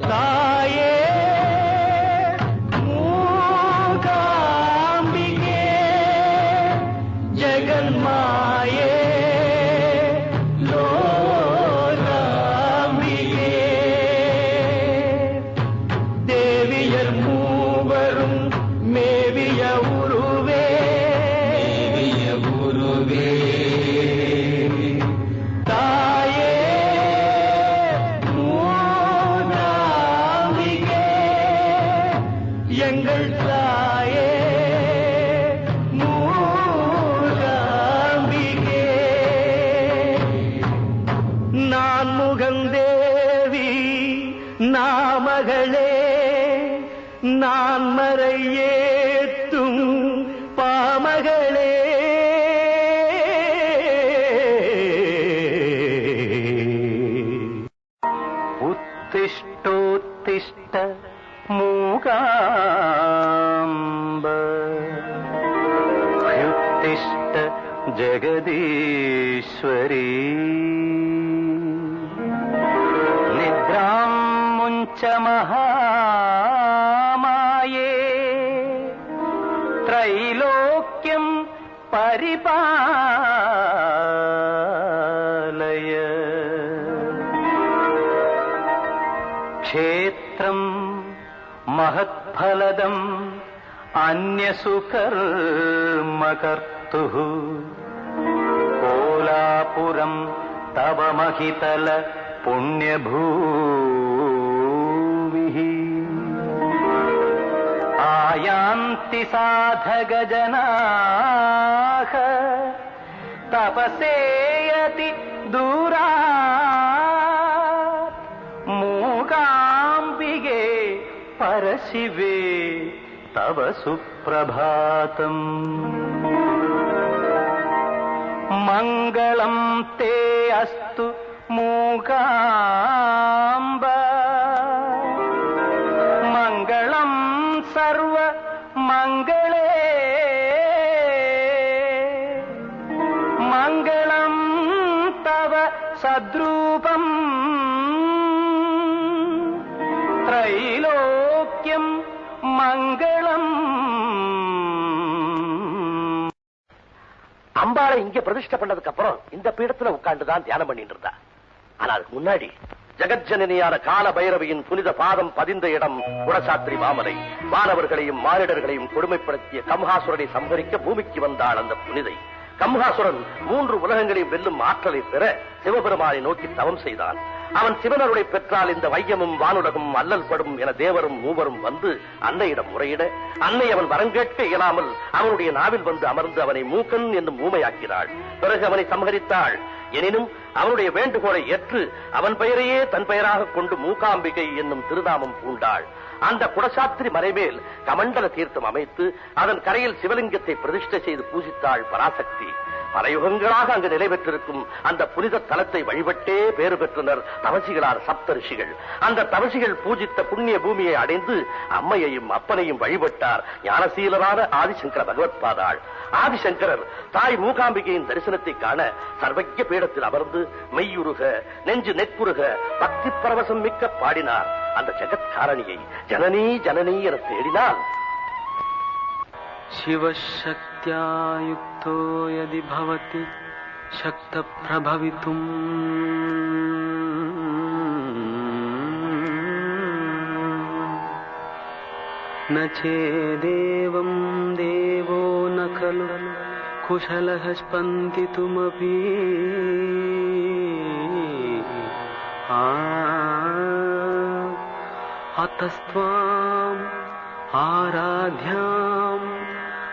来。उत्तिष्ठोत्तिष्ठ मूगाम्ब ह्युत्तिष्ठ जगदीश्वरी निद्रां मुञ्च महामाये त्रैलोक्यं परिपा क्षेत्रम् महत्फलदम् अन्यसुकर्म कर्तुः कोलापुरम् तव महितल पुण्यभूमिः। आयान्ति साधगजनाः तपसेयति दूरा పరశివే తవ సుప్రభాతం. మంగళం తే అస్తు మూకాంబ. మంగళం సర్వ మంగళే. మంగళం తవ సద్రూపం. త్రైలో மங்களம். அம்பாளை இங்க பிரதிஷ்டை பண்ணதுக்கு அப்புறம் இந்த பீடத்துல உட்கார்ந்துதான் தியானம் பண்ணிட்டு இருந்தா. ஆனா அதுக்கு முன்னாடி ஜெகஜனனியான கால பைரவியின் புனித பாதம் பதிந்த இடம் குணசாத்திரி மாமலை. மாணவர்களையும் மானிடர்களையும் கொடுமைப்படுத்திய கம்ஹாசுரனை சம்பரிக்க பூமிக்கு வந்தாள் அந்த புனிதை. கம்ஹாசுரன் மூன்று உலகங்களையும் வெல்லும் ஆற்றலை பெற சிவபெருமானை நோக்கி தவம் செய்தான். அவன் சிவனருளை பெற்றால் இந்த வையமும் வானுலகும் அல்லல் படும் என தேவரும் மூவரும் வந்து அன்னையிடம் முறையிட அன்னை அவன் வரங்கேட்க இயலாமல் அவனுடைய நாவில் வந்து அமர்ந்து அவனை மூக்கன் என்னும் ஊமையாக்கிறாள் பிறகு அவனை சமகரித்தாள். எனினும் அவனுடைய வேண்டுகோளை ஏற்று அவன் பெயரையே தன் பெயராக கொண்டு மூகாம்பிகை என்னும் திருநாமம் பூண்டாள். அந்த குடசாத்திரி மறைமேல் கமண்டல தீர்த்தம் அமைத்து அதன் கரையில் சிவலிங்கத்தை பிரதிஷ்டை செய்து பூஜித்தாள் பராசக்தி. பல யுகங்களாக அங்கு நிலை பெற்றிருக்கும் அந்த புனித தலத்தை வழிபட்டே பேறு பெற்றனர் தவசிகளார் சப்த ரிஷிகள். அந்த தவசிகள் பூஜித்த புண்ணிய பூமியை அடைந்து அம்மையையும் அப்பனையும் வழிபட்டார் ஞானசீலரான ஆதிசங்கர பகவத் பாதாள். ஆதிசங்கரர் தாய் மூகாம்பிகையின் தரிசனத்தை காண சர்வஜ பீடத்தில் அமர்ந்து மெய்யுருக நெஞ்சு நெற்குருக பக்தி பரவசம் மிக்க பாடினார். அந்த ஜெகத்காரணியை ஜனனி ஜனனி என தேடினால் शिवशक्त्या युक्तो यदि भवति शक्तप्रभवितुम्। न चेदेवं देवो न खलु कुशलः स्पन्दितुमपि। अतस्त्वाम् आराध्याम्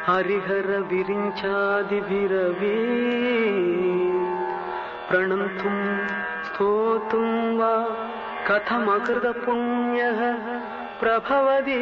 हरिहरविरिञ्चादिभिरवी प्रणन्तुं स्तोतुं वा कथमकृतपुण्यः प्रभवी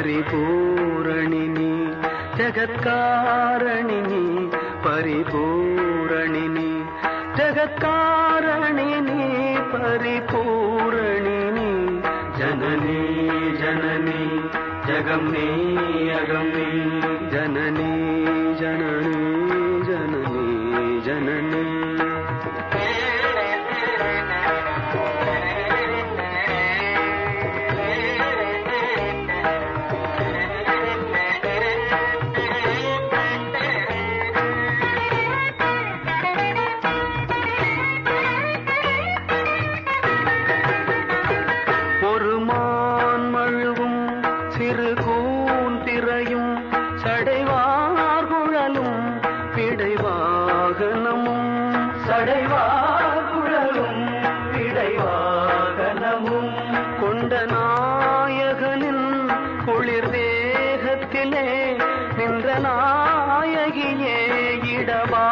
परिपूरणिनि जगत्कारणिनि परिपूरणिनि जगत्कारणिनि परिपूरणिनि जननी जननी जगम्नी என்ற நாயகியே இடவா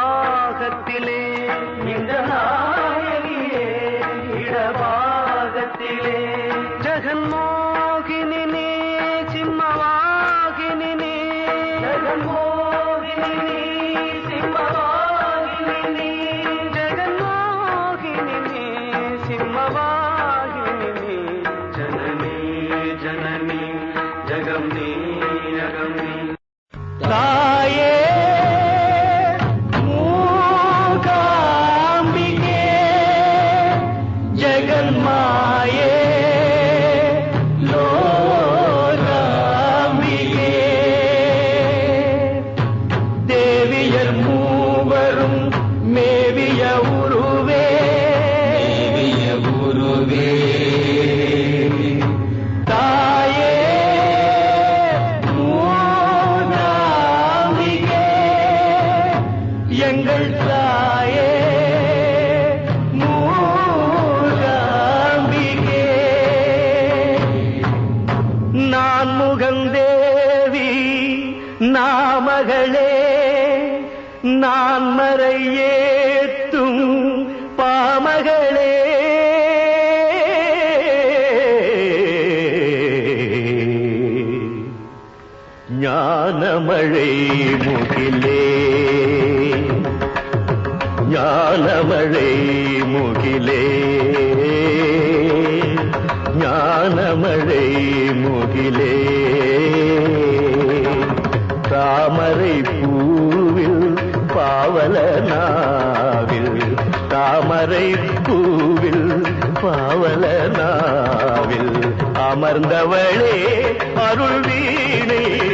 ஞானமழை முகிலே. ஞானமழை முகிலே. ஞானமழை முகிலே. தாமரை பூவில் பாவலனாவில். தாமரை பூவில் பாவலனாவில். அமர்ந்தவளே அருள் வீணே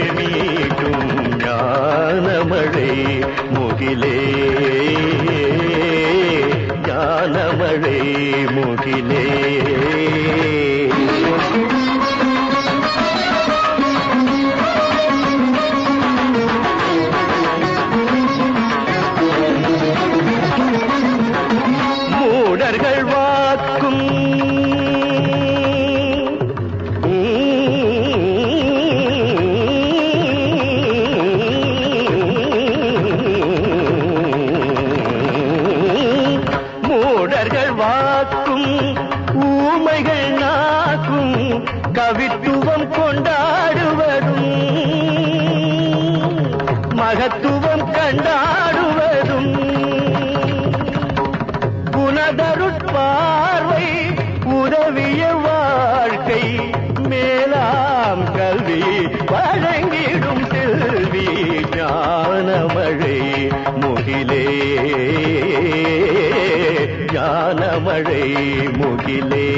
മുകിലേ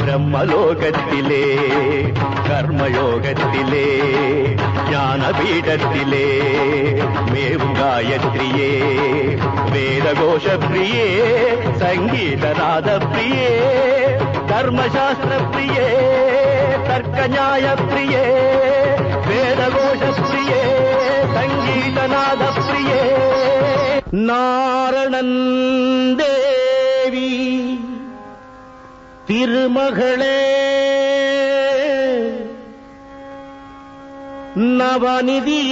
ബ്രഹ്മലോകത്തിലേ കർമ്മയോഗത്തിലേ ജ്ഞാനപീഠത്തിലേ മേവുഗായത്രിയേ വേദഘോഷപ്രിയേ സംഗീതനാഥപ്രിയേ ധർമ്മശാസ്ത്രപ്രിയേ തർക്കന്യായപ്രിയേ நாரணந்தேவி திருமகளே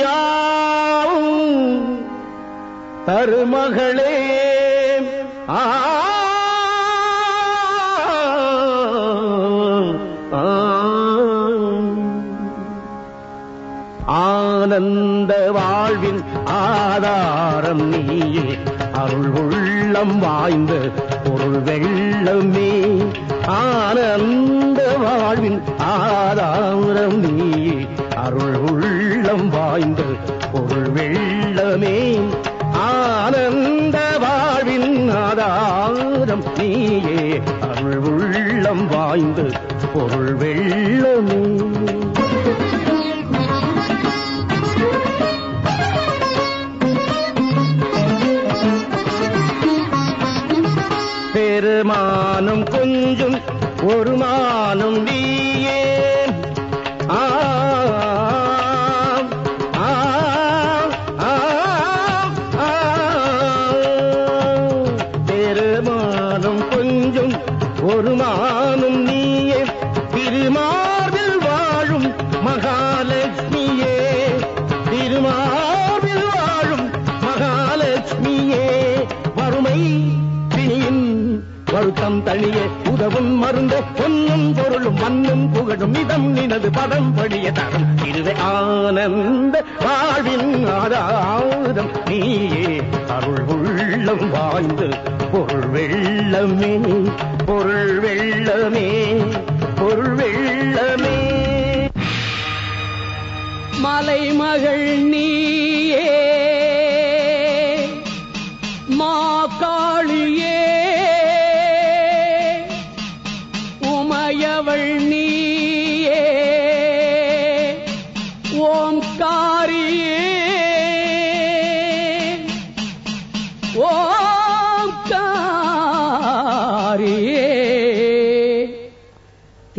நவநிதியாவும் தருமகளே ஆ ஆனந்த வாழ்வின் ஆதாரம் நீயே. அருள் உள்ளம் வாய்ந்த பொருள் வெள்ளமே. ஆனந்த வாழ்வின் ஆதாரம் நீயே. அருள் உள்ளம் வாய்ந்த பொருள் வெள்ளமே. ஆனந்த வாழ்வின் ஆதாரம் நீயே. அருள் உள்ளம் வாய்ந்த பொருள் வெள்ளமே. இதம் பதம் படிய தரம் இதுவே ஆனந்த வாழ்வின் ஆதாரம். நீயே அருள் உள்ளம் வாழ்ந்து பொருள் வெள்ளமே பொருள் வெள்ளமே பொருள் வெள்ளமே. மலைமகள் நீ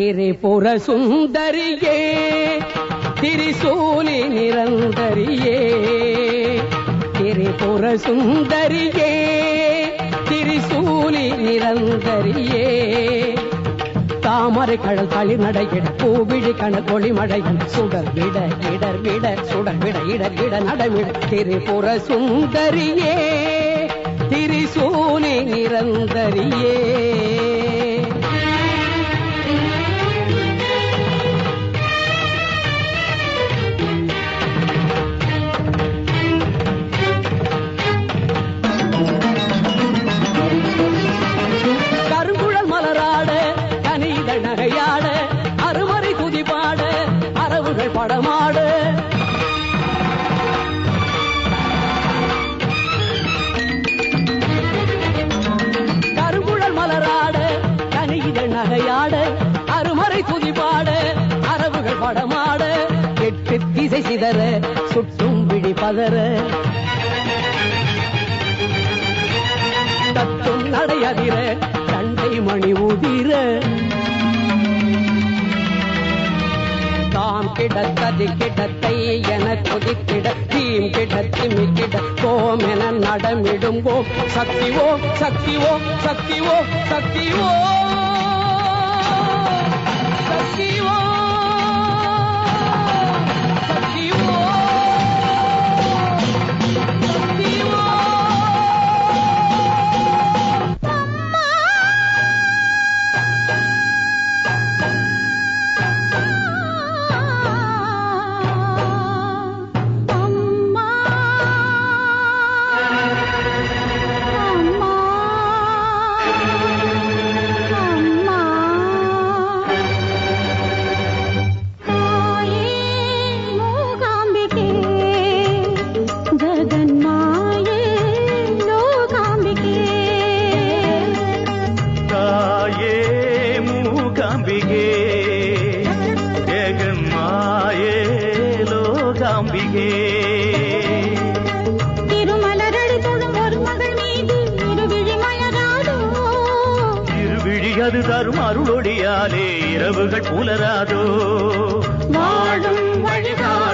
திரிபுர சுந்தரியே திரிசூலி நிரந்தரியே. திரிபுர சுந்தரியே திரிசூலி நிரந்தரியே. தாமரை கடல் தளி நடையிட பூவிழி கணல் ஒளிமடையின் சுடர் விட இடர் விட சுடர் விட இடர் விட நடவிட திரிபுர சுந்தரியே திரிசூலி நிரந்தரியே. அரவுகள் படமாட எட்டு திசை சிதற சுட்டும் விழி பதற. தத்தும் நடையதிர தண்டை மணி உதிர. தாம் கிடத்தது கிடத்தை என கொதித்திட தீம் கிடத்திமி கிட கோம் என நடமிடும் ஓம் சக்தி ஓம் சக்தி ஓம் சக்தி ஓம் சக்தி ஓம் இரவுகள் புலராதோ வாழும் வழிகாட்டு